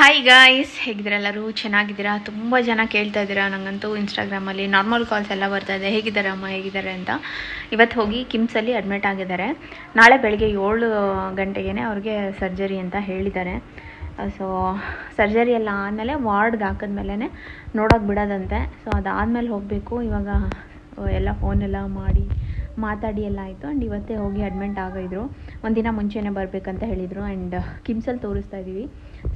Hi guys ಹೇಗಿದ್ರಲ್ಲರೂ ಎಲ್ಲರೂ? ಚೆನ್ನಾಗಿದ್ದೀರಾ? ತುಂಬ ಜನ ಕೇಳ್ತಾ ಇದ್ದೀರಾ ನನಗಂತೂ ಇನ್ಸ್ಟಾಗ್ರಾಮಲ್ಲಿ ನಾರ್ಮಲ್ ಕಾಲ್ಸ್ ಎಲ್ಲ ಬರ್ತಾ ಇದೆ. ಹೇಗಿದ್ದಾರೆ ಅಮ್ಮ? ಹೇಗಿದ್ದಾರೆ ಅಂತ. ಇವತ್ತು ಹೋಗಿ ಕಿಮ್ಸಲ್ಲಿ ಅಡ್ಮಿಟ್ ಆಗಿದ್ದಾರೆ. ನಾಳೆ ಬೆಳಗ್ಗೆ ಏಳು ಗಂಟೆಗೆ ಅವ್ರಿಗೆ ಸರ್ಜರಿ ಅಂತ ಹೇಳಿದ್ದಾರೆ. ಸೊ ಸರ್ಜರಿ ಎಲ್ಲ ಆದಮೇಲೆ ವಾರ್ಡ್ಗೆ ಹಾಕಿದ್ಮೇಲೆ ನೋಡೋಕೆ ಬಿಡೋದಂತೆ. ಸೊ ಅದಾದಮೇಲೆ ಹೋಗಬೇಕು. ಇವಾಗ ಎಲ್ಲ ಫೋನೆಲ್ಲ ಮಾಡಿ ಮಾತಾಡಿ ಎಲ್ಲ ಆಯಿತು. ಆ್ಯಂಡ್ ಇವತ್ತೇ ಹೋಗಿ ಅಡ್ಮಿಂಟ್ ಆಗಿದ್ರು ಒಂದಿನ ಮುಂಚೆನೇ ಬರಬೇಕಂತ ಹೇಳಿದರು. ಆ್ಯಂಡ್ ಕಿಮ್ಸಲ್ಲಿ ತೋರಿಸ್ತಾ ಇದ್ದೀವಿ.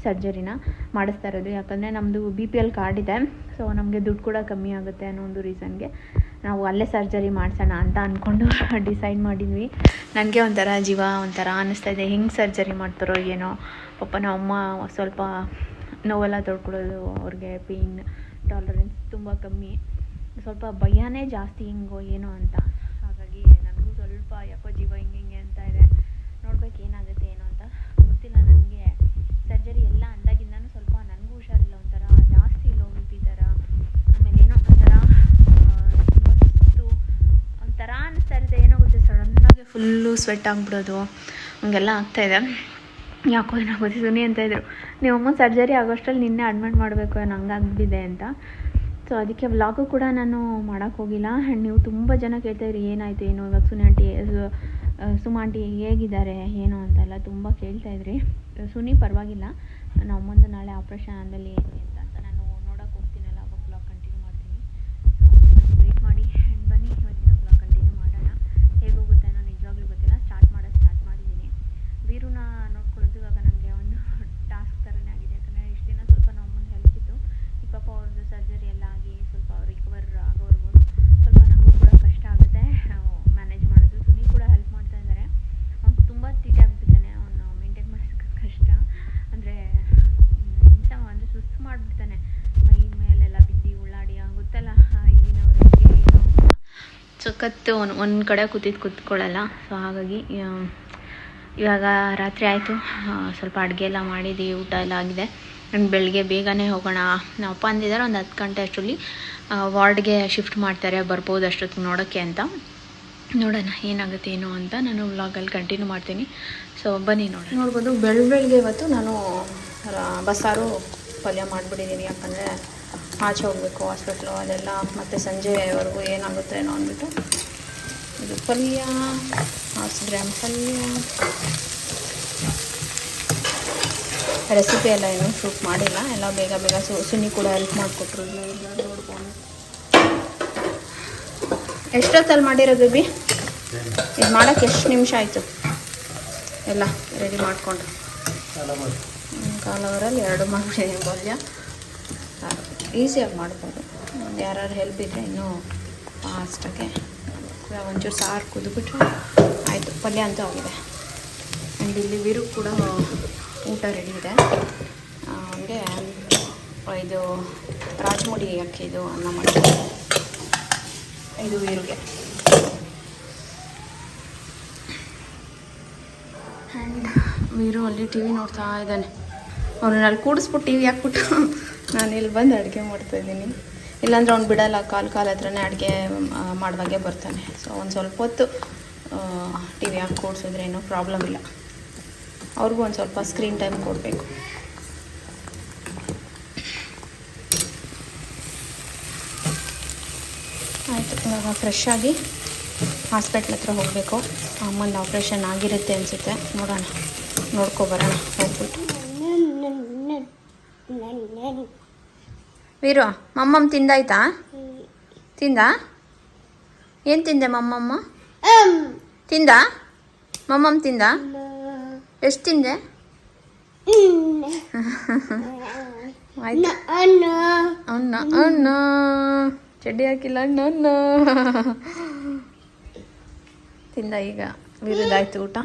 ಸರ್ಜರಿನ ಮಾಡಿಸ್ತಾ ಇರೋದು. ಯಾಕಂದರೆ ನಮ್ಮದು ಬಿ ಪಿ ಎಲ್ ಕಾರ್ಡ್ ಇದೆ. ಸೊ ನಮಗೆ ದುಡ್ಡು ಕೂಡ ಕಮ್ಮಿ ಆಗುತ್ತೆ ಅನ್ನೋ ಒಂದು ರೀಸನ್ಗೆ ನಾವು ಅಲ್ಲೇ ಸರ್ಜರಿ ಮಾಡಿಸೋಣ ಅಂತ ಅಂದ್ಕೊಂಡು ಡಿಸೈಡ್ ಮಾಡಿದ್ವಿ. ನನಗೆ ಒಂಥರ ಜೀವ ಒಂಥರ ಅನ್ನಿಸ್ತಾ ಇದೆ. ಹೆಂಗೆ ಸರ್ಜರಿ ಮಾಡ್ತಾರೋ ಏನೋ. ಪಾಪ ನಮ್ಮಮ್ಮ ಸ್ವಲ್ಪ ನೋವೆಲ್ಲ ತೊಡ್ಕೊಳ್ಳೋದು, ಅವ್ರಿಗೆ ಪೇಯ್ನ್ ಟಾಲರೆನ್ಸ್ ತುಂಬ ಕಮ್ಮಿ. ಸ್ವಲ್ಪ ಭಯನೇ ಜಾಸ್ತಿ ಹಿಂಗೋ ಏನೋ ಅಂತ. ಹಾಗಾಗಿ ನನಗೂ ಸ್ವಲ್ಪ, ಯಾಕೋ ಜೀವ ಹಿಂಗೆ ಹಿಂಗೆ ಅಂತ ಇದೆ. ನೋಡ್ಬೇಕು ಏನಾಗುತ್ತೆ ಏನೋ ಅಂತ. ಗೊತ್ತಿಲ್ಲ ನನಗೆ. ಸರ್ಜರಿ ಸ್ವೆಟ್ ಆಗಿಬಿಡೋದು, ಹಂಗೆಲ್ಲ ಆಗ್ತಾಯಿದೆ ಯಾಕೋ ಏನೋ ಸುನಿ ಅಂತ ಇದ್ರು. ನೀವಮ್ಮ ಸರ್ಜರಿ ಆಗೋಷ್ಟರಲ್ಲಿ ನಿನ್ನೆ ಅಡ್ಮಿಟ್ ಮಾಡಬೇಕು ಹಂಗಾಗ್ಬಿಟ್ಟಿದೆ ಅಂತ. ಸೊ ಅದಕ್ಕೆ ವ್ಲಾಗು ಕೂಡ ನಾನು ಮಾಡೋಕ್ಕೆ ಹೋಗಿಲ್ಲ. ಆ್ಯಂಡ್ ನೀವು ತುಂಬ ಜನ ಕೇಳ್ತಾಯಿದ್ರಿ, ಏನಾಯಿತು, ಏನು? ಇವಾಗ ಸುನಿ ಆಂಟಿ ಸುಮಾ ಆಂಟಿ ಹೇಗಿದ್ದಾರೆ, ಏನು ಅಂತೆಲ್ಲ ತುಂಬ ಕೇಳ್ತಾಯಿದ್ರಿ. ಸುನಿ ಪರವಾಗಿಲ್ಲ. ನಮ್ಮ ಅಮ್ಮಂದು ನಾಳೆ ಆಪ್ರೇಷನ್ ಆದಮೇಲೆ ಏನು ಅಂತ ಅಂತ ನಾನು ನೋಡೋಕೆ ಹೋಗ್ತೀನಲ್ಲ ಅವಾಗ ಬ್ಲಾಗ್ ಕಂಟಿನ್ಯೂ ಮಾಡ್ತೀನಿ ಸೊ ವೆಯ್ಟ್ ಮಾಡಿ ಆ್ಯಂಡ್ ಬನ್ನಿ ಇವತ್ತಿನ ಬ್ಲಾಗ್ ಕಂಟಿನ್ಯೂ ಮಾಡೋಣ ಹೇಗೆ ಹೋಗುತ್ತೆ ಅನ್ನೋ ನಿಜವಾಗ್ಲೂ ಗೊತ್ತಿಲ್ಲ ಸ್ಟಾರ್ಟ್ ಮಾಡೋದು ಸ್ಟಾರ್ಟ್ ಮಾಡಿದ್ದೀನಿ ವೀರುನ ನೋಡ್ಕೊಳ್ಳೋದು ಇವಾಗ ನನಗೆ ಒಂದು ಟಾಸ್ಕ್ ಥರನೇ ಆಗಿದೆ ಯಾಕಂದರೆ ಇಷ್ಟು ದಿನ ಸ್ವಲ್ಪ ನಮ್ಮ ಮುಂದೆ ಹೆಲ್ಪ್ ಇತ್ತು ಈ ಪಾಪ ಅವ್ರದ್ದು ಸರ್ಜರಿ ಎಲ್ಲ ಆಗಿ ಸ್ವಲ್ಪ ರಿಕವರ್ ಆಗೋವರೆಗೂ ಸ್ವಲ್ಪ ನನಗೂ ಕೂಡ ಕಷ್ಟ ಆಗುತ್ತೆ ಮ್ಯಾನೇಜ್ ಮಾಡೋದು ಸುನಿ ಕೂಡ ಹೆಲ್ಪ್ ಮಾಡ್ತಾ ಇದ್ದಾರೆ ಅವ್ನು ತುಂಬ ತೀಟೆ ಆಗ್ಬಿಟ್ಟಿದ್ದಾನೆ ಅವನು ಮೇಂಟೈನ್ ಮಾಡೋದಕ್ಕೆ ಕಷ್ಟ ಅಂದರೆ ಇಂಥ ಅಂದರೆ ಸುಸ್ತು ಮಾಡಿಬಿಡ್ತಾನೆ ಮೈ ಮೇಲೆಲ್ಲ ಬಿದ್ದು ಉಳ್ಳಾಡಿ ಗೊತ್ತಲ್ಲ ಈಗಿನವ್ರಿಗೆ ಏನು ಅಂತ ಸಖತ್ತು ಒಂದು ಒಂದು ಕಡೆ ಕೂತಿದ್ದು ಕೂತ್ಕೊಳ್ಳಲ್ಲ. ಸೊ ಹಾಗಾಗಿ ಇವಾಗ ರಾತ್ರಿ ಆಯಿತು. ಸ್ವಲ್ಪ ಅಡುಗೆ ಎಲ್ಲ ಮಾಡಿದ್ದೀವಿ ಊಟ ಎಲ್ಲ ಆಗಿದೆ. ನಾನು ಬೆಳಗ್ಗೆ ಬೇಗನೆ ಹೋಗೋಣ. ನಮ್ಮ ಅಪ್ಪ ಅಂದಿದ್ದಾರೆ ಒಂದು ಹತ್ತು ಗಂಟೆ ಅಷ್ಟರಲ್ಲಿ ವಾರ್ಡ್ಗೆ ಶಿಫ್ಟ್ ಮಾಡ್ತಾರೆ, ಬರ್ಬೋದು ಅಷ್ಟೊತ್ತಿಗೆ ನೋಡೋಕ್ಕೆ ಅಂತ. ನೋಡೋಣ, ಏನಾಗುತ್ತೆ, ಏನು ಅಂತ ನಾನು ವ್ಲಾಗಲ್ಲಿ ಕಂಟಿನ್ಯೂ ಮಾಡ್ತೀನಿ. ಸೊ ಬನ್ನಿ ನೋಡಿ ನೋಡ್ಬೋದು ಬೆಳ್ ಬೆಳಗ್ಗೆ ಇವತ್ತು ನಾನು ಬಸ್ಸಾರು ಪಲ್ಯ ಮಾಡಿಬಿಟ್ಟಿದ್ದೀನಿ. ಯಾಕಂದರೆ ಆಚೆ ಹೋಗಬೇಕು ಹಾಸ್ಪಿಟ್ಲು ಅಲ್ಲೆಲ್ಲ, ಮತ್ತು ಸಂಜೆವರೆಗೂ ಏನಾಗುತ್ತೆ ಏನೋ ಅಂದ್ಬಿಟ್ಟು ಇದು ಪಲ್ಯ ಹಾಸ್ ಗ್ರಾಮ್ ಪಲ್ಯ. ರೆಸಿಪಿ ಎಲ್ಲ ಏನು ಶೂಟ್ ಮಾಡಿಲ್ಲ, ಎಲ್ಲ ಬೇಗ ಬೇಗ ಸು, ಸುನಿ ಕೂಡ ಹೆಲ್ಪ್ ಮಾಡಿಕೊಟ್ರು. ಇಲ್ಲ ಇಲ್ಲ ನೋಡ್ಕೊಂಡು ಎಷ್ಟೊತ್ತಲ್ಲಿ ಮಾಡಿರೋದು ಬಿ ಇದು ಮಾಡೋಕ್ಕೆ ಎಷ್ಟು ನಿಮಿಷ ಆಯಿತು? ಎಲ್ಲ ರೆಡಿ ಮಾಡಿಕೊಂಡು. ಕಾಲವರಲ್ಲಿ ಎರಡು ಮಾಡಿಬಿಟ್ಟಿದ್ದೀನಿ ಪಲ್ಯ. ಈಸಿಯಾಗಿ ಮಾಡ್ಬೋದು ಒಂದು ಯಾರು ಹೆಲ್ಪ್ ಇದ್ದರೆ ಇನ್ನೂ ಫಾಸ್ಟಾಗೆ ಒಂಚೂರು ಸಾರು ಕುದಿಬಿಟ್ರೆ ಆಯಿತು. ಪಲ್ಯ ಅಂತ ಆಗಿದೆ. ಆ್ಯಂಡ್ ಇಲ್ಲಿ ವೀರು ಕೂಡ ಊಟ ರೆಡಿ ಇದೆ. ಹಂಗೆ ಇದು ರಾಜಮುಡಿ ಅಕ್ಕಿದು ಅನ್ನ ಮಾಡ್ತಾರೆ ಇದು ವೀರುಗೆ. ಆ್ಯಂಡ್ ವೀರು ಅಲ್ಲಿ ಟಿ ವಿ ನೋಡ್ತಾ ಇದ್ದಾನೆ. ಅವ್ರನ್ನ ಅಲ್ಲಿ ಕೂಡಿಸ್ಬಿಟ್ಟು ಟಿ ವಿ ಹಾಕ್ಬಿಟ್ಟು ನಾನು ಇಲ್ಲಿ ಬಂದು ಅಡುಗೆ ಮಾಡ್ತಾಯಿದ್ದೀನಿ ಇಲ್ಲಾಂದ್ರೆ ಅವ್ನು ಬಿಡಲ್ಲ, ಕಾಲು ಕಾಲು ಹತ್ರನೇ ಅಡುಗೆ ಮಾಡುವಾಗೆ ಬರ್ತಾನೆ. ಸೊ ಒಂದು ಸ್ವಲ್ಪ ಹೊತ್ತು ಟಿ ವಿ ಹಾಕಿ ಕೂಡಿಸಿದ್ರೆ ಏನೂ ಪ್ರಾಬ್ಲಮ್ ಇಲ್ಲ. ಅವ್ರಿಗೂ ಒಂದು ಸ್ವಲ್ಪ ಸ್ಕ್ರೀನ್ ಟೈಮ್ ಕೊಡಬೇಕು. ಆಯಿತು, ಇವಾಗ ಫ್ರೆಶ್ ಆಗಿ ಹಾಸ್ಪಿಟ್ಲ್ ಹತ್ರ ಹೋಗಬೇಕು. ಅಮ್ಮಂದು ಆಪ್ರೇಷನ್ ಆಗಿರುತ್ತೆ ಅನಿಸುತ್ತೆ. ನೋಡೋಣ. ನೋಡ್ಕೊಬರೋಣ ಹೋಗ್ಬಿಟ್ಟು. ವೀರು ಮಮ್ಮಮ್ಮ ತಿಂದಾಯ್ತಾ? ತಿಂದ? ಏನು ತಿಂದೆ ಮಮ್ಮಮ್ಮ? ತಿಂದ? ಮಮ್ಮಮ್ಮ ತಿಂದ? ಎಷ್ಟು ತಿಂದೆ? ಆಯ್ತು. ಅಣ್ಣ ಅಣ್ಣ ಚಡ್ಡಿ ಹಾಕಿಲ್ಲ ಅಣ್ಣ ಅನ್ನ. ತಿಂದ ಈಗ? ವಿರುದಾಯ್ತು ಊಟ.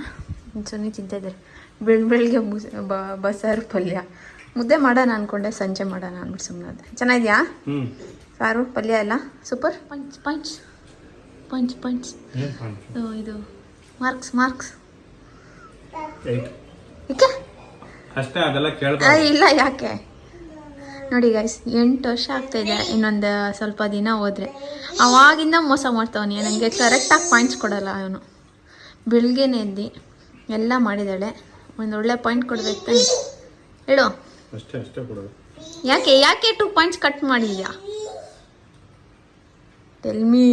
ತಿಂತಿದ್ದಾರೆ ಬೆಳ್ ಬೆಳಿಗ್ಗೆ ಮುಸ್ ಬ- ಬಸ್ಸಾರು ಪಲ್ಯ. ಮುದ್ದೆ ಮಾಡೋಣ ಅನ್ಕೊಂಡೆ ಸಂಜೆ ಮಾಡೋಣ ಅಂದ್ಬಿಟ್ಟು ಸುಮ್ಮನೆ ಚೆನ್ನಾಗಿದ್ಯಾ? ಹ್ಮ್. ಸಾರು ಪಲ್ಯ ಎಲ್ಲ? Super? Punch punch. Punch punch. ಇದು ಇದು ಮಾರ್ಕ್ಸ್ ಮಾರ್ಕ್ಸ್. ಇಲ್ಲ ಯಾಕೆ? ನೋಡಿ ಗೈಸ್ ಎಂಟು ವರ್ಷ ಆಗ್ತಾಯಿದೆ ಇನ್ನೊಂದು ಸ್ವಲ್ಪ ದಿನ ಹೋದರೆ. ಅವಾಗಿಂದ ಮೋಸ ಮಾಡ್ತಾವನಿ. ನನಗೆ ಕರೆಕ್ಟಾಗಿ ಪಾಯಿಂಟ್ಸ್ ಕೊಡಲ್ಲ ಅವನು. ಬೆಳಗ್ಗೆನೇ ಎದ್ದು. ಎಲ್ಲ ಮಾಡಿದ್ದಾಳೆ. ಒಂದು ಒಳ್ಳೆ ಪಾಯಿಂಟ್ ಕೊಡ್ಬೇಕು ತಾನೆ. ಹೇಳು. ಅಷ್ಟೇ ಅಷ್ಟೇ ಕೊಡೋದು. ಯಾಕೆ ಯಾಕೆ ಟೂ ಪಾಯಿಂಟ್ಸ್ ಕಟ್ ಮಾಡಿದ್ಯಾ? ಟೆಲ್ಮಿ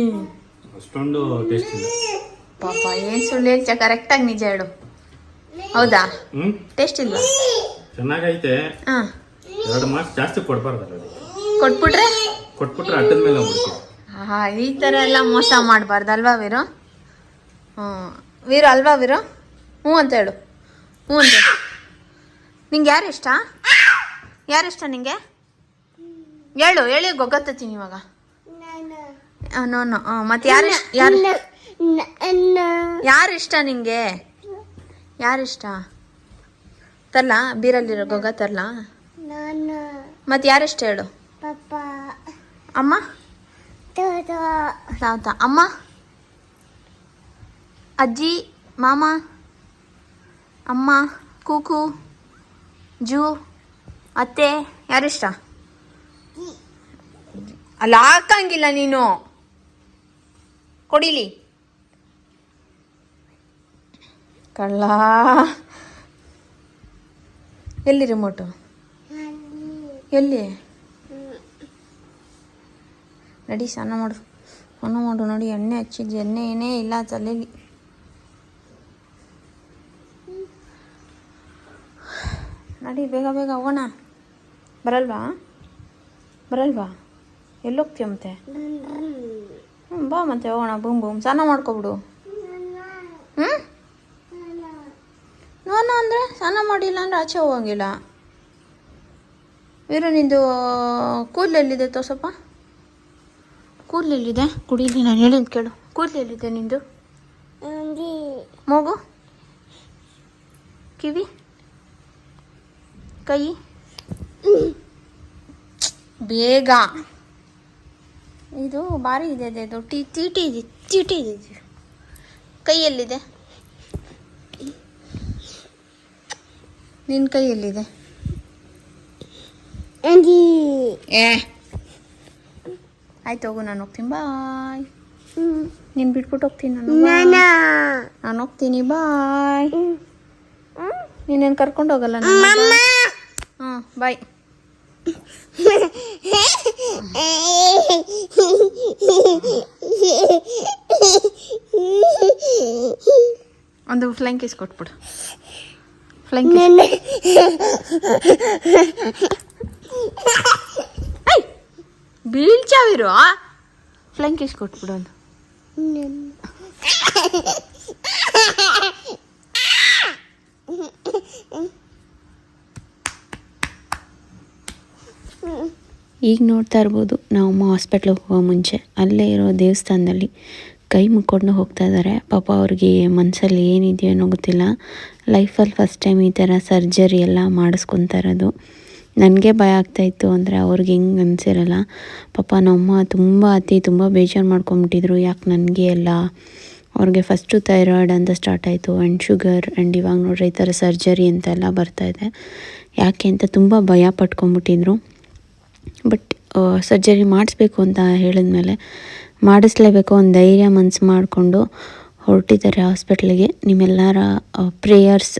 ಅಷ್ಟೊಂದು ಟೇಸ್ಟ್ ಇಲ್ಲ. ಪಾಪ ಏನು ಸುಳ್ಳು ಹೇಳ್ತೀಯ? ಕರೆಕ್ಟಾಗಿ ನಿಜ ಹೇಳು. ಹೌದಾ? ಟೇಸ್ಟ್ ಇಲ್ಲ. ಚೆನ್ನಾಗೈತೆ. ಹಾ. ಎರಡು ಮಾರ್ಕ್ಸ್ ಜಾಸ್ತಿ ಕೊಡಬಾರ್ದು ಅದಕ್ಕೆ ಕೊಟ್ಬಿಟ್ರೆ? ಕೊಟ್ಬಿಟ್ರೆ ಅಟ್ಟದ ಮೇಲೆ ಹೋಗ್ಬಿಡ್ತೀವಿ. ಹಾ ಈ ಥರ ಎಲ್ಲ ಮೋಸ ಮಾಡಬಾರ್ದು ಅಲ್ವಾ ವೀರು? ಹ್ಞೂ ವೀರು ಅಲ್ವಾ ವೀರು? ಹ್ಞೂ ಅಂತ ಹೇಳು. ಹ್ಞೂ ಅಂತ ಹೇಳು. ನಿಂಗೆ ಯಾರು ಇಷ್ಟ? ಯಾರು ಇಷ್ಟ ನಿಂಗೆ? ಹೇಳು, ಹೇಳಿ ಗೊಗ್ಗತ್ತೀನಿ ಇವಾಗ. ನೋ ನೋ ಮತ್ತೆ ಯಾರು ಯಾರು ಯಾರು ಇಷ್ಟ ನಿಂಗೆ? ಯಾರು ಇಷ್ಟ? ತರ್ಲ, ಬೀರಲ್ಲಿರೋ ಗೊಗ್ಗ ತರ್ಲ? ಮತ್ತೆ ಯಾರು ಇಷ್ಟ ಹೇಳು? ಅಮ್ಮ? ತಾತ. ಅಮ್ಮ? ಅಜ್ಜಿ, ಮಾಮ? ಅಮ್ಮ? ಕೂಕು? ಜೂ ಅತ್ತೆ ಯಾರಿಷ್ಟ? ಅಲ್ಲ ಹಾಕಂಗಿಲ್ಲ ನೀನು. ಕೊಡಿಲಿ. ಕಳ್ಳ. ಎಲ್ಲಿ ರಿಮೋಟು ಎಲ್ಲಿ? ನಡಿ ಸ್ನಾನ ಮಾಡು. ಸ್ನಾನ ಮಾಡು ನೋಡಿ. ಎಣ್ಣೆ ಹಚ್ಚಿದ್ದು ಎಣ್ಣೆ ಏನೇ ಇಲ್ಲ ತಲೆಯಲ್ಲಿ ನಡಿ ಬೇಗ ಬೇಗ ಹೋಗೋಣ. ಬರಲ್ವಾ? ಬರಲ್ವಾ? ಎಲ್ಲೋಗ್ತೀಯ ಮತ್ತೆ? ಹ್ಞೂ ಬಾ ಮತ್ತೆ ಹೋಗೋಣ ಬೂಮ್ ಬೂಮ್. ಸ್ನಾನ ಮಾಡ್ಕೊಬಿಡು. ಹ್ಞೂ ನೋನ ಅಂದರೆ ಸ್ನಾನ ಮಾಡಿಲ್ಲ ಅಂದರೆ ಆಚೆ ಹೋಗಂಗಿಲ್ಲ. ವೀರು ನಿಂದು ಕೂದಲೆಲ್ಲಿದೆ ತೋಸಪ್ಪ? ಕೂದಲೆಲ್ಲಿದೆ ಕುಡೀಲಿ ನಾನು ಹೇಳಿದ್ ಕೇಳು. ಕೂದಲೆಲ್ಲಿದೆ ನಿಂದು? ಮೂಗು? ಕಿವಿ? ಕೈ? ಬೇಗ. ಇದು ಭಾರಿ ಇದೆ ಅದೇ ಇದು ಟಿ ತೀಟಿ ಇದೆ ತೀಟಿ ಇದೆ ಇದು. ಕೈಯಲ್ಲಿದೆ. ನಿನ್ನ ಕೈಯಲ್ಲಿದೆ. ಏ. ಆಯ್ತು ಹೋಗು ನಾನು ಹೋಗ್ತೀನಿ. ಬಾಯ್. ನೀನು ಬಿಟ್ಬಿಟ್ಟು ಹೋಗ್ತೀನಿ ನಾನು ನಾನು. ಹೋಗ್ತೀನಿ ಬಾಯ್. ನೀನೇನು ಕರ್ಕೊಂಡು ಹೋಗಲ್ಲ ನಾನು బాయ్ అందుకు ఫ్లైంగ్ వేసుకోటప్పుడు ఫ్లైంగ్ బీల్చావిరు ఫ్లైంగ్ వేసుకోటప్పుడు అందు. Mm-hmm. ಈಗ ನೋಡ್ತಾ ಇರ್ಬೋದು, ನಾವು ಹಾಸ್ಪಿಟ್ಲಿಗೆ ಹೋಗೋ ಮುಂಚೆ, ಅಲ್ಲೇ ಇರೋ ದೇವಸ್ಥಾನದಲ್ಲಿ ಕೈ ಮುಕ್ಕೊಂಡು ಹೋಗ್ತಾ ಇದ್ದಾರೆ ಪಾಪ ಅವ್ರಿಗೆ ಮನಸ್ಸಲ್ಲಿ ಏನಿದೆಯೋ ಗೊತ್ತಿಲ್ಲ. ಲೈಫಲ್ಲಿ ಫಸ್ಟ್ ಟೈಮ್ ಈ ಥರ ಸರ್ಜರಿ ಎಲ್ಲ ಮಾಡಿಸ್ಕೊತಾ ಇರೋದು. ನನಗೆ ಭಯ ಆಗ್ತಾಯಿತ್ತು ಅಂದರೆ ಅವ್ರಿಗೆ ಹೆಂಗೆ ಅನಿಸಿರಲ್ಲ. ಪಾಪ ನಮ್ಮಮ್ಮ ತುಂಬ ಅತಿ ತುಂಬ ಬೇಜಾರು ಮಾಡ್ಕೊಂಬಿಟ್ಟಿದ್ರು. ಯಾಕೆ ನನಗೆ ಎಲ್ಲ? ಅವ್ರಿಗೆ ಫಸ್ಟು ಥೈರಾಯ್ಡ್ ಅಂತ ಸ್ಟಾರ್ಟ್ ಆಯಿತು. ಆ್ಯಂಡ್ ಶುಗರ್ ಆ್ಯಂಡ್ ಇವಾಗ ನೋಡ್ರಿ ಈ ಥರ ಸರ್ಜರಿ ಅಂತೆಲ್ಲ ಬರ್ತಾಯಿದೆ ಯಾಕೆ ಅಂತ ತುಂಬ ಭಯ ಪಟ್ಕೊಂಬಿಟ್ಟಿದ್ರು. ಬಟ್ ಸರ್ಜರಿ ಮಾಡಿಸ್ಬೇಕು ಅಂತ ಹೇಳಿದ್ಮೇಲೆ ಮಾಡಿಸ್ಲೇಬೇಕು ಒಂದು ಧೈರ್ಯ ಮನಸ್ಸು ಮಾಡಿಕೊಂಡು ಹೊರಟಿದ್ದಾರೆ ಹಾಸ್ಪಿಟ್ಲಿಗೆ. ನಿಮ್ಮೆಲ್ಲರ ಪ್ರೇಯರ್ಸ್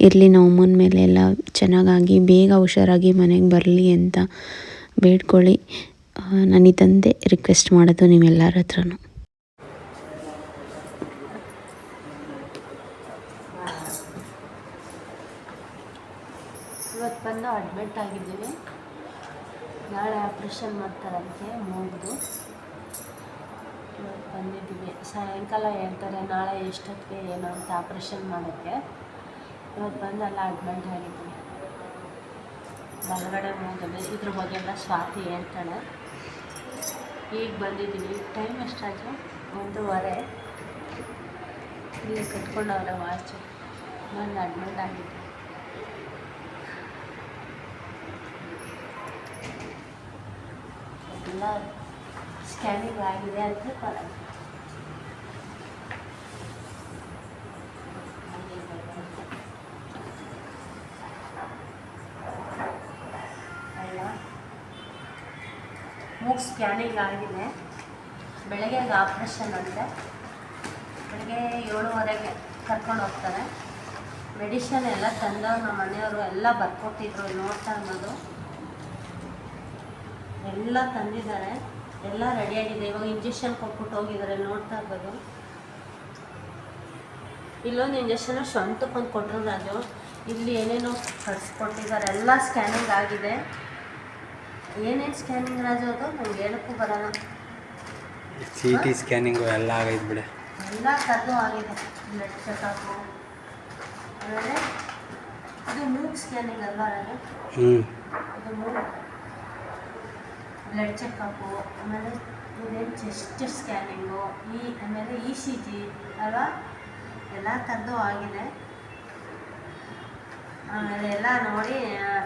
ಇರಲಿ, ನಾವು ಅಮ್ಮನ ಮೇಲೆ ಎಲ್ಲ ಚೆನ್ನಾಗಾಗಿ, ಬೇಗ ಹುಷಾರಾಗಿ ಮನೆಗೆ ಬರಲಿ ಅಂತ ಬೇಡ್ಕೊಳ್ಳಿ. ಇದಂದೆ ರಿಕ್ವೆಸ್ಟ್ ಮಾಡೋದು ನಿಮ್ಮೆಲ್ಲರ ಹತ್ರನೂ. ಇವತ್ತು ಬಂದು ಅಡ್ಮಿಟ್ ಆಗಿದ್ದೀವಿ ನಾಳೆ ಆಪ್ರೇಷನ್ ಮಾಡ್ತಾರಂತೆ ಇವತ್ತು ಬಂದಿದ್ದೀವಿ. ಸಾಯಂಕಾಲ ಹೇಳ್ತಾರೆ, ನಾಳೆ ಎಷ್ಟೊತ್ತಿಗೆ ಏನು ಅಂತ ಆಪ್ರೇಷನ್ ಮಾಡೋಕ್ಕೆ. ಇವತ್ತು ಬಂದು ಅಲ್ಲ ಅಡ್ಮಿಟ್ ಆಗಿದ್ದೀನಿ ಬಲಗಡೆ ಮೂಗಲ್ಲಿ ಇದ್ರ ಬಗ್ಗೆ ಎಲ್ಲ ಸ್ವಾತಿ ಹೇಳ್ತಾಳೆ. ಈಗ ಬಂದಿದ್ದೀನಿ ಟೈಮ್ ಎಷ್ಟಾಯಿತು? ಒಂದೂವರೆ. ಇಲ್ಲಿ ಕಟ್ಕೊಂಡವ್ರೆ ವಾಚು ಬಂದು ಅಡ್ಮಿಟ್ ಆಗಿದ್ದೀವಿ. ಎಲ್ಲ ಸ್ಕ್ಯಾನಿಂಗ್ ಆಗಿದೆ ಅಂತ ಬರೋದು ಮೂಗ್ ಸ್ಕ್ಯಾನಿಂಗ್ ಆಗಿದೆ. ಬೆಳಗ್ಗೆ ಆಪ್ರೇಷನ್ ಅಂತೆ. ಬೆಳಗ್ಗೆ ಏಳುವರೆಗೆ ಕರ್ಕೊಂಡು ಹೋಗ್ತಾರೆ. ಮೆಡಿಷನ್ ಎಲ್ಲ ತಂದವ್ರು ನಮ್ಮ ಮನೆಯವರು ಎಲ್ಲ ಬರ್ಕೊಟ್ಟಿದ್ರು, ನೋಡ್ತಾ ಇರ್ಬೋದು ಎಲ್ಲ ತಂದಿದ್ದಾರೆ. ಎಲ್ಲ ರೆಡಿಯಾಗಿದೆ ಇವಾಗ ಇಂಜೆಕ್ಷನ್ ಕೊಟ್ಬಿಟ್ಟು ಹೋಗಿದ್ದಾರೆ. ನೋಡ್ತಾ ಇರ್ಬೋದು. ಇಲ್ಲೊಂದು ಇಂಜೆಕ್ಷನ್ ಸ್ವಂತಕ್ಕೊಂದು ಕೊಟ್ಟರು ರಾಜು ಇಲ್ಲಿ ಏನೇನೋ ಕಟ್ಸ್ಕೊಟ್ಟಿದ್ದಾರೆ. ಎಲ್ಲ ಸ್ಕ್ಯಾನಿಂಗ್ ಆಗಿದೆ. ಏನೇನು ಸ್ಕ್ಯಾನಿಂಗ್ ರಾಜು ಅದು? ನಂಗೆ ಹೇಳಕ್ಕೂ ಬರಲ್ಲ. ಸಿ ಟಿ ಸ್ಕ್ಯಾನಿಂಗು ಎಲ್ಲ ಆಗೈತೆ ಬಿಡಿ. ಎಲ್ಲ ಥರದ್ದು ಆಗಿದೆ. ಬ್ಲಡ್ ಚೆಕಪ್ಪು ಆಮೇಲೆ ಇದು ಮೂಗ್ ಸ್ಕ್ಯಾನಿಂಗ್ ಅಲ್ವಾ ರಾಜು ಹ್ಞೂ ಇದು ಮೂಗ್. ಬ್ಲಡ್ ಚೆಕಪ್ಪು ಆಮೇಲೆ ಇದೇನು ಚೆಸ್ಟ್ ಸ್ಕ್ಯಾನಿಂಗು, ಈ ಆಮೇಲೆ ಇ ಸಿ ಜಿ ಅಲ್ವಾ? ಎಲ್ಲ ಥರದ್ದು ಆಗಿದೆ. ಆಮೇಲೆ ಎಲ್ಲ ನೋಡಿ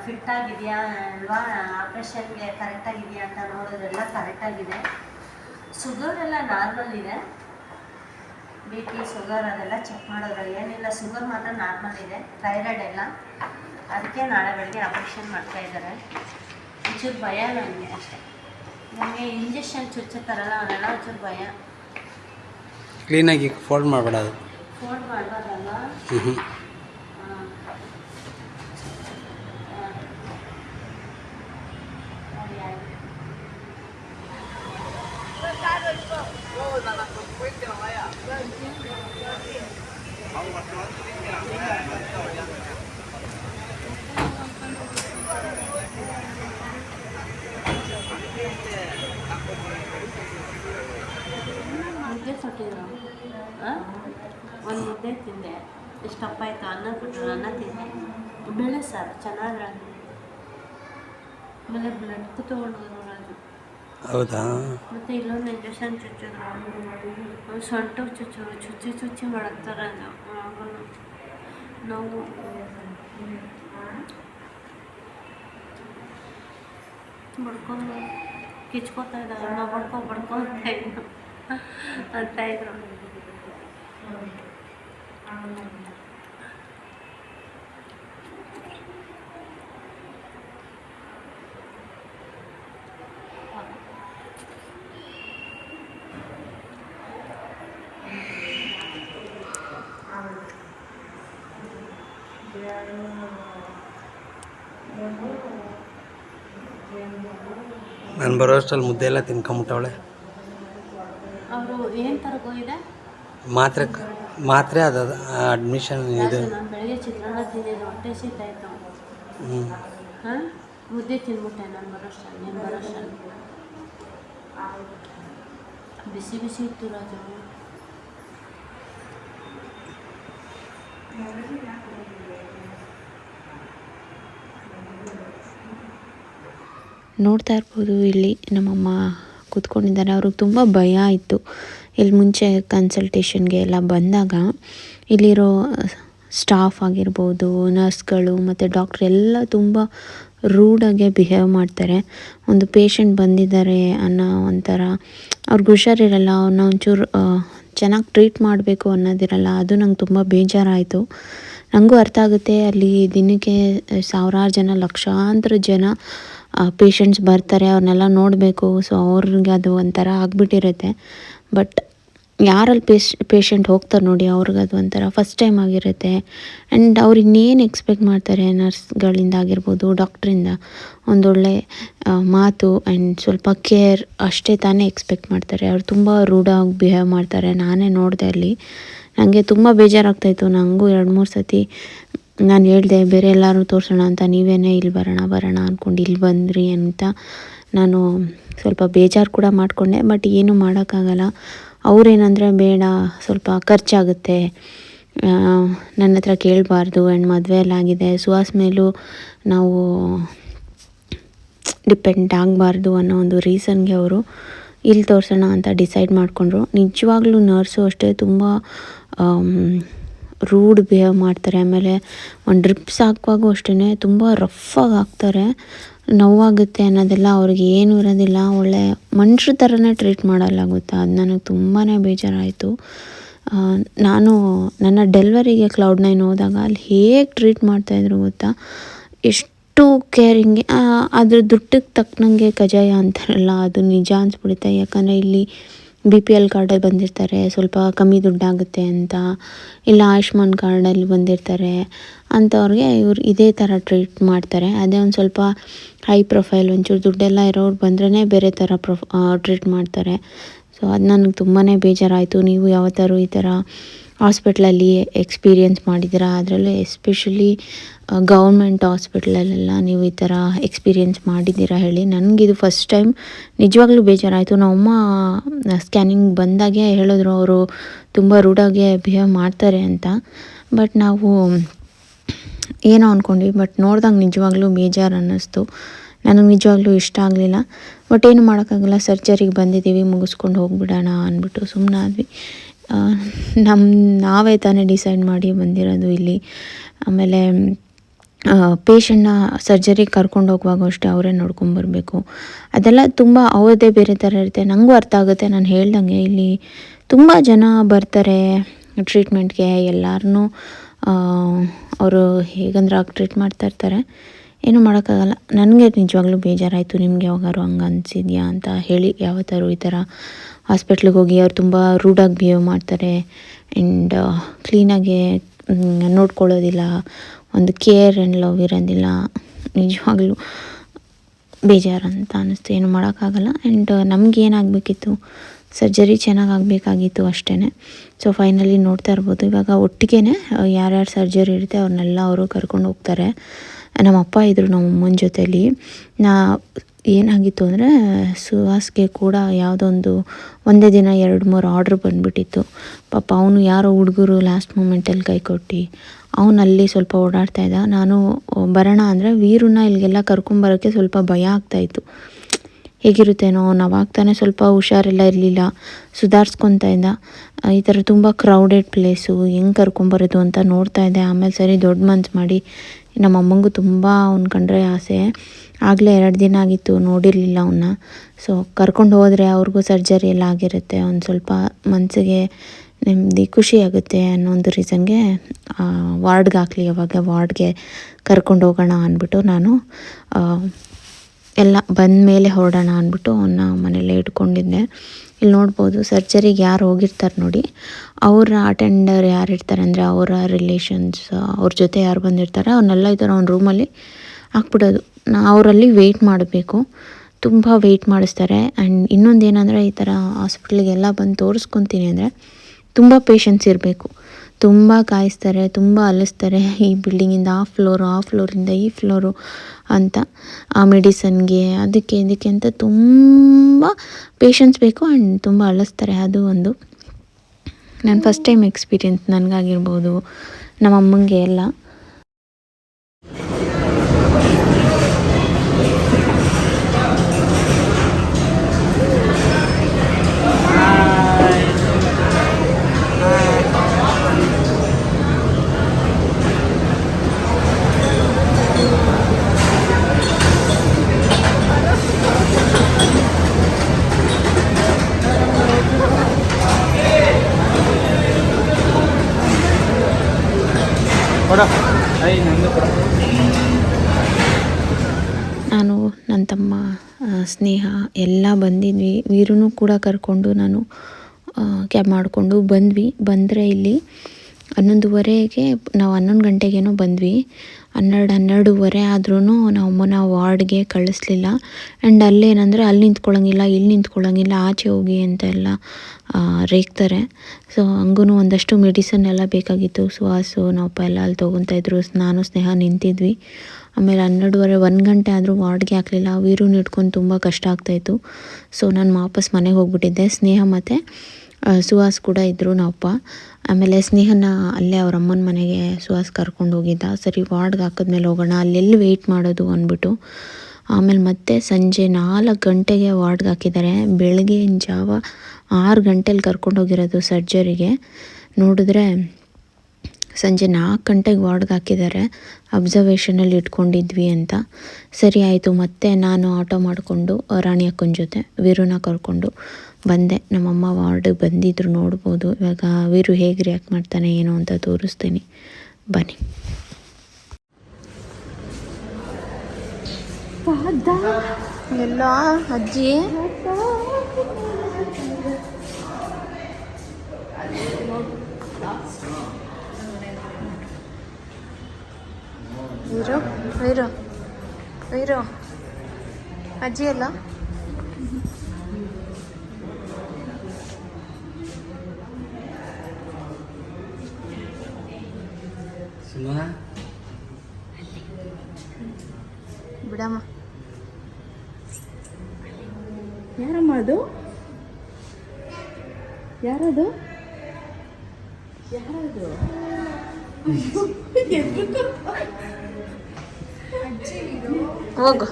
ಫಿಟ್ ಆಗಿದೆಯಾ ಅಲ್ವಾ? ಆಪ್ರೇಷನ್ಗೆ ಕರೆಕ್ಟಾಗಿದೆಯಾ ಅಂತ ನೋಡೋದೆಲ್ಲ ಕರೆಕ್ಟಾಗಿದೆ ಎಲ್ಲ ನಾರ್ಮಲ್ ಇದೆ. ಬಿ ಪಿ ಶುಗರ್ ಅದೆಲ್ಲ ಚೆಕ್ ಮಾಡೋದ್ರಲ್ಲಿ ಏನಿಲ್ಲ. ಶುಗರ್ ಮಾತ್ರ ನಾರ್ಮಲ್ ಇದೆ ಥೈರಾಯ್ಡ್ ಎಲ್ಲ. ಅದಕ್ಕೆ ನಾಳೆ ಬೆಳಗ್ಗೆ ಆಪ್ರೇಷನ್ ಮಾಡ್ತಾಯಿದ್ದಾರೆ ಒಂಚೂರು ಭಯ ನನಗೆ ಅಷ್ಟೇ. ನನಗೆ ಇಂಜೆಕ್ಷನ್ ಚುಚ್ಚುತ್ತಾರಲ್ಲ ಅವರೆಲ್ಲ ಒಂಚೂರು ಭಯ. ಕ್ಲೀನಾಗಿ ಫೋಲ್ಡ್ ಮಾಡಬೇಡ ಅದು. ಫೋಲ್ಡ್ ಮಾಡಬಾರ್ದಲ್ಲ ಹ್ಞೂ ಹ್ಞೂ ಮುದ್ದೆ ಕೊಟ್ಟಿದ್ರು ಹಾಂ ಒಂದು ಮುದ್ದೆ ತಿಂದೆ ಎಷ್ಟಪ್ಪ ಆಯಿತು? ಅನ್ನ ಕೊಟ್ಟರು ಅನ್ನ ತಿಂದೆ ಬೇಳೆ ಸಾರು ಚೆನ್ನಾಗಿ ಆಮೇಲೆ ಬ್ಲಡ್ ತೊಗೊಂಡು ಹೌದಾ? ಮತ್ತೆ ಇಲ್ಲೊಂದು ಇಂಜೆಕ್ಷನ್ ಚುಚ್ಚಿದ್ರು ಸೊಂಟು ಚುಚ್ಚು ಚುಚ್ಚಿ ಚುಚ್ಚಿ ಮಾಡಕ್ತಾರೆ ನೋವು ಬಡ್ಕೊಂಡು ಕಿಚ್ಕೋತಾ ಇದ್ದಾರೆ ನಾವು ಬಡ್ಕೊ ಬಡ್ಕೊ ಅಂತ ಇದ್ರು. ಅಂತ ಇದ್ರು. ನಾನು ಬರೋ ಅಷ್ಟರಲ್ಲಿ ಮುದ್ದೆ ಎಲ್ಲ ತಿನ್ಕೊಂಬಿಟ್ಟವಳೆ. ಅವರು ಏನು ಇದೆ ಮಾತ್ರೆ ಮಾತ್ರೆ ಅದು ಅಡ್ಮಿಷನ್ ಇದು. ಬೆಳಗ್ಗೆ ಚಿತ್ರಾನ್ನ ತಿಂದಿದ್ದು ಹೊಟ್ಟೆ ಸಿದ್ದಾಯ್ತು ಹ್ಞೂ ಹಾಂ? ಮುದ್ದೆ ತಿಂದ್ಬಿಟ್ಟೆ ನಾನು ಬರೋಷ್ಟರಲ್ಲಿ ನೀನು ಬರೋಷ್ಟರಲ್ಲಿ ಬಿಸಿ ಬಿಸಿ ಇತ್ತು ರಾಜು. ನೋಡ್ತಾ ಇರ್ಬೋದು. ಇಲ್ಲಿ ನಮ್ಮಮ್ಮ ಕೂತ್ಕೊಂಡಿದ್ದಾರೆ. ಅವ್ರಿಗೆ ತುಂಬ ಭಯ ಆಯಿತು. ಇಲ್ಲಿ ಮುಂಚೆ ಕನ್ಸಲ್ಟೇಷನ್ಗೆ ಎಲ್ಲ ಬಂದಾಗ ಇಲ್ಲಿರೋ ಸ್ಟಾಫ್ ಆಗಿರ್ಬೋದು ನರ್ಸ್ಗಳು ಮತ್ತು ಡಾಕ್ಟ್ರ್ ಎಲ್ಲ ತುಂಬ ರೂಡಾಗೆ ಬಿಹೇವ್ ಮಾಡ್ತಾರೆ. ಒಂದು ಪೇಷಂಟ್ ಬಂದಿದ್ದಾರೆ ಅನ್ನೋ ಒಂಥರ ಅವ್ರಿಗೆ ಹುಷಾರಿರಲ್ಲ, ಅವ್ರನ್ನ ಒಂಚೂರು ಚೆನ್ನಾಗಿ ಟ್ರೀಟ್ ಮಾಡಬೇಕು ಅನ್ನೋದಿರಲ್ಲ, ಅದು ನಂಗೆ ತುಂಬ ಬೇಜಾರಾಯಿತು. ನನಗೂ ಅರ್ಥ ಆಗುತ್ತೆ. ಅಲ್ಲಿ ದಿನಕ್ಕೆ ಸಾವಿರಾರು ಜನ, ಲಕ್ಷಾಂತರ ಜನ ಪೇಷಂಟ್ಸ್ ಬರ್ತಾರೆ ಅವ್ರನ್ನೆಲ್ಲ ನೋಡಬೇಕು. ಸೊ ಅವ್ರಿಗೆ ಅದು ಒಂಥರ ಆಗಿಬಿಟ್ಟಿರುತ್ತೆ. ಬಟ್ ಯಾರಲ್ಲಿ ಪೇಶ್ ಪೇಷಂಟ್ ಹೋಗ್ತಾರೆ ನೋಡಿ, ಅವ್ರಿಗೆ ಅದು ಒಂಥರ ಫಸ್ಟ್ ಟೈಮ್ ಆಗಿರುತ್ತೆ. ಆ್ಯಂಡ್ ಅವ್ರು ಇನ್ನೇನು ಎಕ್ಸ್ಪೆಕ್ಟ್ ಮಾಡ್ತಾರೆ ನರ್ಸ್ಗಳಿಂದ ಆಗಿರ್ಬೋದು ಡಾಕ್ಟ್ರಿಂದ ಒಂದೊಳ್ಳೆ ಮಾತು ಆ್ಯಂಡ್ ಸ್ವಲ್ಪ ಕೇರ್ ಅಷ್ಟೇ ತಾನೇ ಎಕ್ಸ್ಪೆಕ್ಟ್ ಮಾಡ್ತಾರೆ. ಅವ್ರು ತುಂಬ ರೂಢಾಗಿ ಬಿಹೇವ್ ಮಾಡ್ತಾರೆ. ನಾನೇ ನೋಡಿದೆ ಅಲ್ಲಿ. ನನಗೆ ತುಂಬ ಬೇಜಾರಾಗ್ತಾಯಿತ್ತು ನನಗೂ ಎರಡು ಮೂರು ಸತಿ ನಾನು ಹೇಳಿದೆ, ಬೇರೆ ಎಲ್ಲರೂ ತೋರಿಸೋಣ ಅಂತ, ನೀವೇನೇ ಇಲ್ಲಿ ಬರೋಣ ಬರೋಣ ಅಂದ್ಕೊಂಡು ಇಲ್ಲಿ ಬಂದ್ರಿ ಅಂತ ನಾನು ಸ್ವಲ್ಪ ಬೇಜಾರು ಕೂಡ ಮಾಡಿಕೊಂಡೆ ಬಟ್ ಏನೂ ಮಾಡೋಕ್ಕಾಗಲ್ಲ. ಅವ್ರೇನಂದರೆ, ಬೇಡ, ಸ್ವಲ್ಪ ಖರ್ಚಾಗುತ್ತೆ. ನನ್ನ ಹತ್ರ ಕೇಳಬಾರ್ದು ಆ್ಯಂಡ್ ಮದುವೆ ಆಗಿದೆ. ಸುವಾಸ ಮೇಲೂ ನಾವು ಡಿಪೆಂಡ್ ಆಗಬಾರ್ದು ಅನ್ನೋ ಒಂದು ರೀಸನ್ಗೆ ಅವರು ಇಲ್ಲಿ ತೋರಿಸೋಣ ಅಂತ ಡಿಸೈಡ್ ಮಾಡಿಕೊಂಡ್ರು. ನಿಜವಾಗ್ಲೂ ನರ್ಸು ಅಷ್ಟೇ ತುಂಬ ರೂಡ್ ಬಿಹೇವ್ ಮಾಡ್ತಾರೆ. ಆಮೇಲೆ ಒಂದು ಡ್ರಿಪ್ಸ್ ಹಾಕುವಾಗೂ ಅಷ್ಟೇ ತುಂಬ ರಫಾಗಿ ಹಾಕ್ತಾರೆ. ನೋವಾಗುತ್ತೆ ಅನ್ನೋದೆಲ್ಲ ಅವ್ರಿಗೆ ಏನೂ ಇರೋದಿಲ್ಲ. ಒಳ್ಳೆ ಮನುಷ್ಯರ ಥರನೇ ಟ್ರೀಟ್ ಮಾಡಲ್ಲ ಗೊತ್ತಾ? ಅದು ನನಗೆ ತುಂಬಾ ಬೇಜಾರಾಯಿತು. ನಾನು ನನ್ನ ಡೆಲ್ವರಿಗೆ ಕ್ಲೌಡ್ ನೈನ್ ಹೋದಾಗ ಅಲ್ಲಿ ಹೇಗೆ ಟ್ರೀಟ್ ಮಾಡ್ತಾಯಿದ್ರು ಗೊತ್ತಾ? ಎಷ್ಟು ಕೇರಿಂಗ್ ಅದ್ರ ದುಡ್ಡಿಗೆ ತಕ್ಕನಂಗೆ ಕಜಾಯ ಅಂತಾರಲ್ಲ, ಅದು ನಿಜ ಅನ್ಸ್ಬಿಡುತ್ತೆ. ಯಾಕಂದರೆ ಇಲ್ಲಿ ಬಿ ಪಿ ಎಲ್ ಕಾರ್ಡಲ್ಲಿ ಬಂದಿರ್ತಾರೆ. ಸ್ವಲ್ಪ ಕಮ್ಮಿ ದುಡ್ಡಾಗುತ್ತೆ ಅಂತ. ಇಲ್ಲ ಆಯುಷ್ಮಾನ್ ಕಾರ್ಡಲ್ಲಿ ಬಂದಿರ್ತಾರೆ. ಅಂಥವ್ರಿಗೆ ಇವ್ರು ಇದೇ ಥರ ಟ್ರೀಟ್ ಮಾಡ್ತಾರೆ. ಅದೇ ಒಂದು ಸ್ವಲ್ಪ ಹೈ ಪ್ರೊಫೈಲ್ ಒಂಚೂರು ದುಡ್ಡೆಲ್ಲ ಇರೋರು ಬಂದ್ರೇ ಬೇರೆ ಥರ ಪ್ರೊಫ್ ಟ್ರೀಟ್ ಮಾಡ್ತಾರೆ. ಸೊ ಅದು ನನಗೆ ತುಂಬಾ ಬೇಜಾರಾಯಿತು. ನೀವು ಯಾವತ್ತಾದ್ರು ಈ ಥರ ಹಾಸ್ಪಿಟ್ಲಲ್ಲಿ ಎಕ್ಸ್ಪೀರಿಯೆನ್ಸ್ ಮಾಡಿದ್ದೀರಾ? ಅದರಲ್ಲೂ ಎಸ್ಪೆಷಲಿ ಗೌರ್ಮೆಂಟ್ ಹಾಸ್ಪಿಟ್ಲಲ್ಲೆಲ್ಲ ನೀವು ಈ ಥರ ಎಕ್ಸ್ಪೀರಿಯೆನ್ಸ್ ಮಾಡಿದ್ದೀರಾ ಹೇಳಿ. ನನಗಿದು ಫಸ್ಟ್ ಟೈಮ್, ನಿಜವಾಗ್ಲೂ ಬೇಜಾರಾಯಿತು. ನಮ್ಮಮ್ಮ ಸ್ಕ್ಯಾನಿಂಗ್ ಬಂದಾಗೆ ಹೇಳಿದ್ರು, ಅವರು ತುಂಬ ರೂಡಾಗೆ ಬಿಹೇವ್ ಮಾಡ್ತಾರೆ ಅಂತ. ಬಟ್ ನಾವು ಏನೋ ಅಂದ್ಕೊಂಡ್ವಿ ಬಟ್ ನೋಡ್ದಂಗೆ ನಿಜವಾಗ್ಲೂ ಬೇಜಾರು ಅನ್ನಿಸ್ತು. ನನಗೆ ನಿಜವಾಗ್ಲೂ ಇಷ್ಟ ಆಗಲಿಲ್ಲ. ಬಟ್ ಏನು ಮಾಡೋಕ್ಕಾಗಲ್ಲ, ಸರ್ಜರಿಗೆ ಬಂದಿದ್ದೀವಿ, ಮುಗಿಸ್ಕೊಂಡು ಹೋಗ್ಬಿಡೋಣ ಅಂದ್ಬಿಟ್ಟು ಸುಮ್ಮನೆ ಆದ್ವಿ. ನಮ್ಮ ನಾವೇ ತಾನೇ ಡಿಸೈಡ್ ಮಾಡಿ ಬಂದಿರೋದು ಇಲ್ಲಿ. ಆಮೇಲೆ ಪೇಷಂಟ್ನ ಸರ್ಜರಿಗೆ ಕರ್ಕೊಂಡು ಹೋಗುವಾಗ ಅಷ್ಟೇ ಅವರೇ ನೋಡ್ಕೊಂಬರ್ಬೇಕು ಅದೆಲ್ಲ ತುಂಬ ಅವ್ರದ್ದೇ ಬೇರೆ ಥರ ಇರುತ್ತೆ. ನನಗೂ ಅರ್ಥ ಆಗುತ್ತೆ. ನಾನು ಹೇಳ್ದಂಗೆ ಇಲ್ಲಿ ತುಂಬ ಜನ ಬರ್ತಾರೆ ಟ್ರೀಟ್ಮೆಂಟ್ಗೆ. ಎಲ್ಲರನ್ನೂ ಅವರು ಹೇಗಂದ್ರೆ ಆಗ ಟ್ರೀಟ್ ಮಾಡ್ತಾ ಇರ್ತಾರೆ. ಏನೂ ಮಾಡೋಕ್ಕಾಗಲ್ಲ. ನನಗೆ ನಿಜವಾಗ್ಲೂ ಬೇಜಾರಾಯಿತು. ನಿಮಗೆ ಯಾವಾಗಾರು ಹಂಗೆ ಅನಿಸಿದ್ಯಾ ಅಂತ ಹೇಳಿ ಯಾವತ್ತಾರು ಈ ಥರ ಹಾಸ್ಪಿಟ್ಲಿಗೆ ಹೋಗಿ ಅವ್ರು ತುಂಬ ರೂಡಾಗಿ ಬಿಹೇವ್ ಮಾಡ್ತಾರೆ ಆ್ಯಂಡ್ ಕ್ಲೀನಾಗಿ ನೋಡ್ಕೊಳ್ಳೋದಿಲ್ಲ, ಒಂದು ಕೇರ್ ಆ್ಯಂಡ್ ಲವ್ ಇರೋದಿಲ್ಲ. ನಿಜವಾಗ್ಲೂ ಅಂತ ಅನ್ನಿಸ್ತು ಏನು ಮಾಡೋಕ್ಕಾಗಲ್ಲ. ಆ್ಯಂಡ್ ನಮಗೇನಾಗಬೇಕಿತ್ತು ಸರ್ಜರಿ ಚೆನ್ನಾಗಿ ಆಗಬೇಕಾಗಿತ್ತು ಅಷ್ಟೇ ಸೊ ಫೈನಲಿ ನೋಡ್ತಾ ಇರ್ಬೋದು. ಇವಾಗ ಒಟ್ಟಿಗೆ ಯಾರ್ಯಾರು ಸರ್ಜರಿ ಇರುತ್ತೆ ಅವ್ರನ್ನೆಲ್ಲ ಅವರು ಕರ್ಕೊಂಡು ಹೋಗ್ತಾರೆ. ನಮ್ಮ ಅಪ್ಪ ಇದ್ದರು ನಮ್ಮ ಅಮ್ಮನ ಜೊತೇಲಿ. ನಾ ಏನಾಗಿತ್ತು ಅಂದರೆ, ಸುಹಾಸ್ಗೆ ಕೂಡ ಯಾವುದೊಂದು ಒಂದೇ ದಿನ ಎರಡು ಮೂರು ಆರ್ಡ್ರ್ ಬಂದುಬಿಟ್ಟಿತ್ತು. ಪಾಪ ಅವನು ಯಾರೋ ಹುಡುಗರು ಲಾಸ್ಟ್ ಮೂಮೆಂಟಲ್ಲಿ ಕೈ ಕೊಟ್ಟು, ಅವನು ಅಲ್ಲಿ ಸ್ವಲ್ಪ ಓಡಾಡ್ತಾ ಇದ್ದ. ನಾನು ಬರೋಣ ಅಂದರೆ ವೀರನ್ನ ಇಲ್ಲಿಗೆಲ್ಲ ಕರ್ಕೊಂಬರೋಕ್ಕೆ ಸ್ವಲ್ಪ ಭಯ ಆಗ್ತಾಯಿತ್ತು ಹೇಗಿರುತ್ತೇನೋ ನಾವಾಗ ತಾನೇ ಸ್ವಲ್ಪ ಹುಷಾರೆಲ್ಲ, ಇರಲಿಲ್ಲ, ಸುಧಾರಿಸ್ಕೊತಾ ಇದ್ದ. ಈ ಥರ ತುಂಬ ಕ್ರೌಡೆಡ್ ಪ್ಲೇಸು ಹೆಂಗೆ ಕರ್ಕೊಂಬರೋದು ಅಂತ ನೋಡ್ತಾ ಇದ್ದೆ. ಆಮೇಲೆ ಸರಿ ದೊಡ್ಡ ಮನ್ಸು ಮಾಡಿ, ನಮ್ಮ ಅಮ್ಮಂಗೂ ತುಂಬ ಅವ್ನು ಕಂಡ್ರೆ ಆಸೆ. ಆಗಲೇ ಎರಡು ದಿನ ಆಗಿತ್ತು, ನೋಡಿರಲಿಲ್ಲ ಅವನ್ನ ಸೊ ಕರ್ಕೊಂಡು ಹೋದರೆ ಅವ್ರಿಗೂ ಸರ್ಜರಿ ಎಲ್ಲ ಆಗಿರುತ್ತೆ. ಒಂದು ಸ್ವಲ್ಪ ಮನಸ್ಸಿಗೆ ನೆಮ್ಮದಿ ಖುಷಿಯಾಗುತ್ತೆ ಅನ್ನೋ ಒಂದು ರೀಸನ್ಗೆ ವಾರ್ಡ್ಗೆ ಹಾಕ್ಲಿ ಅವಾಗ ವಾರ್ಡ್ಗೆ ಕರ್ಕೊಂಡು ಹೋಗೋಣ ಅಂದ್ಬಿಟ್ಟು ನಾನು ಎಲ್ಲ ಬಂದ ಮೇಲೆ ಹೊರಡೋಣ ಅಂದ್ಬಿಟ್ಟು ಅವನ್ನ ಮನೇಲೇ ಇಟ್ಕೊಂಡಿದ್ದೆ. ಇಲ್ಲಿ ನೋಡ್ಬೋದು ಸರ್ಜರಿಗೆ ಯಾರು ಹೋಗಿರ್ತಾರೆ ನೋಡಿ. ಅವರ ಅಟೆಂಡರ್ ಯಾರು ಇರ್ತಾರೆ ಅಂದರೆ ಅವರ ರಿಲೇಷನ್ಸ್ ಅವ್ರ ಜೊತೆ ಯಾರು ಬಂದಿರ್ತಾರೆ ಅವನ್ನೆಲ್ಲ ಇದ್ದಾರೆ ಅವ್ನ ರೂಮಲ್ಲಿ ಹಾಕ್ಬಿಡೋದು. ಅವರಲ್ಲಿ ವೆಯ್ಟ್ ಮಾಡಬೇಕು. ತುಂಬ ವೆಯ್ಟ್ ಮಾಡಿಸ್ತಾರೆ. ಆ್ಯಂಡ್ ಇನ್ನೊಂದು ಏನಂದರೆ ಈ ಥರ ಹಾಸ್ಪಿಟ್ಲಿಗೆಲ್ಲ ಬಂದು ತೋರಿಸ್ಕೊತೀನಿ ಅಂದರೆ ತುಂಬ ಪೇಷನ್ಸ್ ಇರಬೇಕು. ತುಂಬ ಕಾಯಿಸ್ತಾರೆ, ತುಂಬ ಅಲಿಸ್ತಾರೆ. ಈ ಬಿಲ್ಡಿಂಗಿಂದ ಆ ಫ್ಲೋರು ಆ ಫ್ಲೋರಿಂದ ಈ ಫ್ಲೋರು ಅಂತ ಆ ಮೆಡಿಸನ್ಗೆ ಅದಕ್ಕೆ ಇದಕ್ಕೆ ಅಂತ ತುಂಬ ಪೇಷನ್ಸ್ ಬೇಕು ಆ್ಯಂಡ್ ತುಂಬ ಅಲಿಸ್ತಾರೆ. ಅದು ಒಂದು. ನಾನು ಫಸ್ಟ್ ಟೈಮ್ ಎಕ್ಸ್ಪೀರಿಯೆನ್ಸ್ ನನಗಾಗಿರ್ಬೋದು ನಮ್ಮ ಅಮ್ಮಂಗೆ ಎಲ್ಲ. ನನ್ನ ತಮ್ಮ ಸ್ನೇಹ ಎಲ್ಲ ಬಂದಿದ್ವಿ. ವೀರನು ಕೂಡ ಕರ್ಕೊಂಡು ನಾನು ಕ್ಯಾಬ್ ಮಾಡಿಕೊಂಡು ಬಂದ್ವಿ. ಬಂದರೆ ಇಲ್ಲಿ ಹನ್ನೊಂದುವರೆಗೆ ನಾವು ಹನ್ನೊಂದು ಗಂಟೆಗೇನೋ ಬಂದ್ವಿ. ಹನ್ನೆರಡು ಹನ್ನೆರಡೂವರೆ ಆದ್ರೂ ನಾವು ಅಮ್ಮನ ವಾರ್ಡ್ಗೆ ಕಳಿಸ್ಲಿಲ್ಲ. ಆ್ಯಂಡ್ ಅಲ್ಲೇನಂದರೆ ಅಲ್ಲಿ ನಿಂತ್ಕೊಳ್ಳೋಂಗಿಲ್ಲ ಇಲ್ಲಿ ನಿಂತ್ಕೊಳ್ಳೋಂಗಿಲ್ಲ ಆಚೆ ಹೋಗಿ ಅಂತ ಆ, ರೇಗ್ತಾರೆ. ಸೊ ಹಂಗೂ ಒಂದಷ್ಟು ಮೆಡಿಸನ್ ಎಲ್ಲ ಬೇಕಾಗಿತ್ತು. ಸುಹಾಸು ನಾವು ಎಲ್ಲ ಅಲ್ಲಿ ತೊಗೊತಾ ಇದ್ರು ನಾನು ಸ್ನೇಹ ನಿಂತಿದ್ವಿ. ಆಮೇಲೆ ಹನ್ನೆರಡುವರೆ, ಒಂದು ಗಂಟೆ ಆದರೂ ವಾರ್ಡ್ಗೆ ಹಾಕಲಿಲ್ಲ ವೀರೂನ್ ಇಟ್ಕೊಂಡು ತುಂಬ ಕಷ್ಟ ಆಗ್ತಾಯಿತ್ತು ಸೊ ನಾನು ವಾಪಸ್ ಮನೆಗೆ ಹೋಗ್ಬಿಟ್ಟಿದ್ದೆ. ಸ್ನೇಹ ಮತ್ತು ಸುಹಾಸ್ ಕೂಡ ಇದ್ದರು ನಾವಪ್ಪ ಆಮೇಲೆ ಸ್ನೇಹನ ಅಲ್ಲೇ ಅವ್ರ ಅಮ್ಮನ ಮನೆಗೆ ಸುಹಾಸ್ ಕರ್ಕೊಂಡು ಹೋಗಿದ್ದ. ಸರಿ, ವಾರ್ಡ್ಗೆ ಹಾಕಿದ್ಮೇಲೆ ಹೋಗೋಣ ಅಲ್ಲೆಲ್ಲಿ ವೆಯ್ಟ್ ಮಾಡೋದು ಅಂದ್ಬಿಟ್ಟು. ಆಮೇಲೆ ಮತ್ತೆ ಸಂಜೆ ನಾಲ್ಕು ಗಂಟೆಗೆ ವಾರ್ಡ್ಗೆ ಹಾಕಿದ್ದಾರೆ. ಬೆಳಗಿನ ಜಾವ ಆರು ಗಂಟೆಲಿ ಕರ್ಕೊಂಡು ಹೋಗಿರೋದು ಸರ್ಜರಿಗೆ. ನೋಡಿದ್ರೆ ಸಂಜೆ ನಾಲ್ಕು ಗಂಟೆಗೆ ವಾರ್ಡ್ಗೆ ಹಾಕಿದ್ದಾರೆ. ಅಬ್ಸರ್ವೇಷನಲ್ಲಿ ಇಟ್ಕೊಂಡಿದ್ವಿ ಅಂತ. ಸರಿ ಆಯಿತು, ಮತ್ತೆ ನಾನು ಆಟೋ ಮಾಡಿಕೊಂಡು ರಾಣಿ ಅಕ್ಕನ ಜೊತೆ, ವೀರುನ ಕರ್ಕೊಂಡು ಬಂದೆ. ನಮ್ಮಮ್ಮ ವಾರ್ಡಿಗೆ ಬಂದಿದ್ರು, ನೋಡ್ಬೋದು. ಇವಾಗ ವೀರು ಹೇಗೆ ರಿಯಾಕ್ಟ್ ಮಾಡ್ತಾನೆ, ಏನು ಅಂತ ತೋರಿಸ್ತೀನಿ. ಬನ್ನಿ. ಎಲ್ಲ ಅಜ್ಜಿ. ವೀರು ವೀರು ವೀರು. ಅಜ್ಜಿ ಅಲ್ಲ? ಬಿಡಮ್ಮ. ಯಾರಮ್ಮ ಅದು? ಯಾರದು? ಯಾರದು? ಹೋಗು.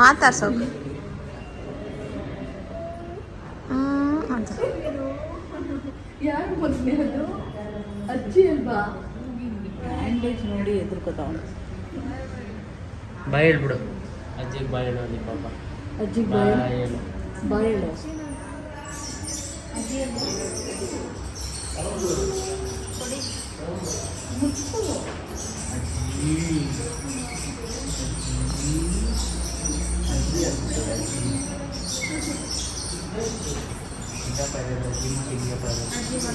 ಮಾತಾಡ್ಸೋಗು. ಅಜ್ಜಿ ನೋಡಿ ಎದುರ್ಕೋತಾವ ಬಾಯ್ ಹೇಳ್ಬಿಡು. ಅಜ್ಜಿಗೆ ಬಾಯ್ ಹೇಳು ಅಲ್ಲಿ ಪಾಪ. ಅಜ್ಜಿಗೆ ಬಾಯ್ ಬಾಯ್ ಹೇಳು. પહેરે દરજી મૂકી ગયા પહેરે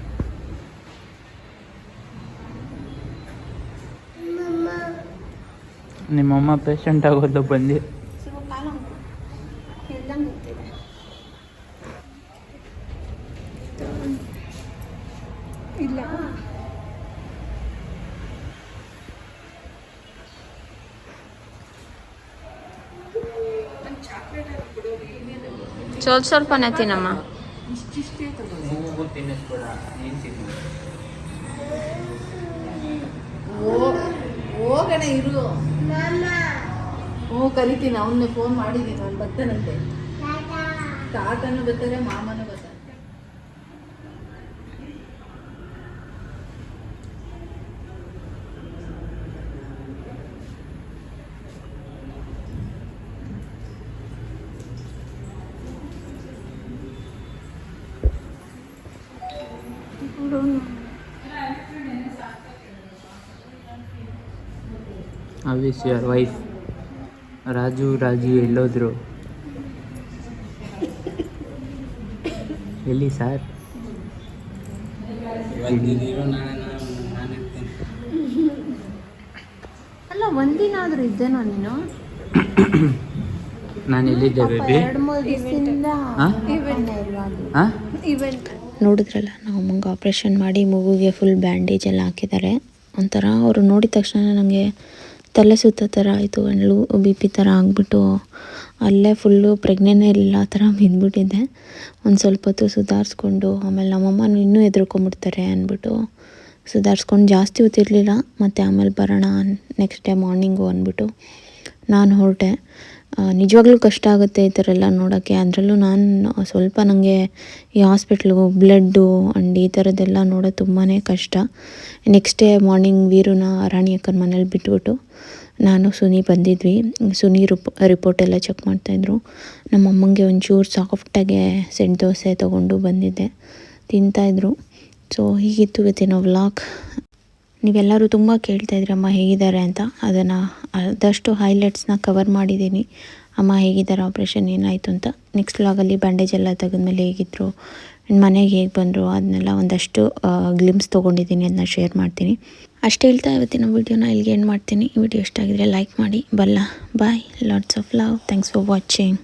ನಿಮ್ಮಮ್ಮ ಪೇಷಂಟ್ ಆಗೋದು ಬಂದು. ಸ್ವಲ್ಪ ಸ್ವಲ್ಪನೇ ತಿನ್ನಮ್ಮ. ತಿನ್ನು. ಹೋಗೋಣ ಇರು. ಹ್ಞೂ ಕರಿತೀನಿ ಅವನ್ನೇ ಫೋನ್ ಮಾಡಿದ್ದೀನಿ ಅವ್ನು ಬರ್ತಾನಂತೆ. ತಾತನು ಬರ್ತಾರೆ ಮಾಮನೂ how is your wife Raju Raju ಎಲ್ಲೋದ್ರು? ಎಲ್ಲಿ ಸರ್? ಅಲ್ಲ ಒಂದಿನ ಆದ್ರೂ ಇದ್ದೇನೋ ನೀನು? ನಾನು ಎಲ್ಲಿದ್ದೆ ಬೇಬಿ ನೋಡಿದ್ರಲ್ಲ ನಾವು ಅಮ್ಮಂಗೆ ಆಪ್ರೇಷನ್ ಮಾಡಿ ಮಗುಗೆ ಫುಲ್ ಬ್ಯಾಂಡೇಜ್ ಎಲ್ಲ ಹಾಕಿದ್ದಾರೆ. ಒಂಥರ ಅವರು ನೋಡಿದ ತಕ್ಷಣ ನನಗೆ ತಲೆ ಸುತ್ತ ಥರ ಆಯಿತು ಲೂ ಬಿ ಪಿ ಥರ ಆಗಿಬಿಟ್ಟು. ಅಲ್ಲೇ ಫುಲ್ಲು ಪ್ರೆಗ್ನೆನೇ ಇರಲಿಲ್ಲ ಆ ಥರ ಬಿದ್ದುಬಿಟ್ಟಿದ್ದೆ ಒಂದು ಸ್ವಲ್ಪ ಹೊತ್ತು ಸುಧಾರಿಸ್ಕೊಂಡು, ಆಮೇಲೆ ನಮ್ಮಮ್ಮನೂ ಇನ್ನೂ ಎದುರ್ಕೊಂಬಿಡ್ತಾರೆ ಅಂದ್ಬಿಟ್ಟು ಸುಧಾರಿಸ್ಕೊಂಡು ಜಾಸ್ತಿ ಹೊತ್ತಿರಲಿಲ್ಲ, ಮತ್ತು ಆಮೇಲೆ ಬರೋಣ ನೆಕ್ಸ್ಟ್ ಡೇ ಮಾರ್ನಿಂಗು ಅಂದ್ಬಿಟ್ಟು ನಾನು ಹೊರಟೆ. ನಿಜವಾಗ್ಲೂ ಕಷ್ಟ ಆಗುತ್ತೆ ಈ ಥರ ಎಲ್ಲ ನೋಡೋಕ್ಕೆ. ಅದರಲ್ಲೂ ನಾನು ಸ್ವಲ್ಪ ನನಗೆ ಈ ಹಾಸ್ಪಿಟ್ಲು ಬ್ಲಡ್ಡು ಆ್ಯಂಡ್ ಈ ಥರದ್ದೆಲ್ಲ ನೋಡೋದು ತುಂಬಾ ಕಷ್ಟ. ನೆಕ್ಸ್ಟ್ ಡೇ ಮಾರ್ನಿಂಗ್ ವೀರುನ ರಾಣಿ ಅಕ್ಕನ ಮನೇಲಿ ಬಿಟ್ಬಿಟ್ಟು ನಾನು ಸುನಿ ಬಂದಿದ್ವಿ. ಸುನಿ ರಿಪ್ ರಿಪೋರ್ಟ್ ಎಲ್ಲ ಚೆಕ್ ಮಾಡ್ತಾಯಿದ್ರು ನಮ್ಮ ಅಮ್ಮಂಗೆ ಒಂಚೂರು ಸಾಫ್ಟಾಗೆ ಸೆಂಟ್ ದೋಸೆ ತೊಗೊಂಡು ಬಂದಿದ್ದೆ. ತಿಂತಾಯಿದ್ರು ಸೊ ಹೀಗಿತ್ತು ಇವತ್ತಿನ ವ್ಲಾಗ್ ನೀವೆಲ್ಲರೂ ತುಂಬ ಕೇಳ್ತಾ ಇದ್ರಿ, ಅಮ್ಮ ಹೇಗಿದ್ದಾರೆ ಅಂತ. ಅದನ್ನು ಆದಷ್ಟು ಹೈಲೈಟ್ಸ್ನ ಕವರ್ ಮಾಡಿದ್ದೀನಿ. ಅಮ್ಮ ಹೇಗಿದ್ದಾರೆ ಆಪ್ರೇಷನ್ ಏನಾಯಿತು ಅಂತ. ನೆಕ್ಸ್ಟ್ ವ್ಲಾಗಲ್ಲಿ ಬ್ಯಾಂಡೇಜ್ ಎಲ್ಲ ತೆಗೆದ್ಮೇಲೆ ಆ್ಯಂಡ್ ಮನೆಗೆ ಹೇಗೆ ಬಂದರು, ಅದನ್ನೆಲ್ಲ ಒಂದಷ್ಟು ಗ್ಲಿಮ್ಸ್ ತೊಗೊಂಡಿದ್ದೀನಿ ಅದನ್ನ ಶೇರ್ ಮಾಡ್ತೀನಿ. ಅಷ್ಟು ಹೇಳ್ತಾ ಇವತ್ತಿನ ವೀಡಿಯೋನ ಇಲ್ಲಿಗೆ ಏನು ಮಾಡ್ತೀನಿ. ವಿಡಿಯೋ ಇಷ್ಟ ಆಗಿದ್ರೆ ಲೈಕ್ ಮಾಡಿ, ಬಲ್ಲ. Bye lots of love thanks for watching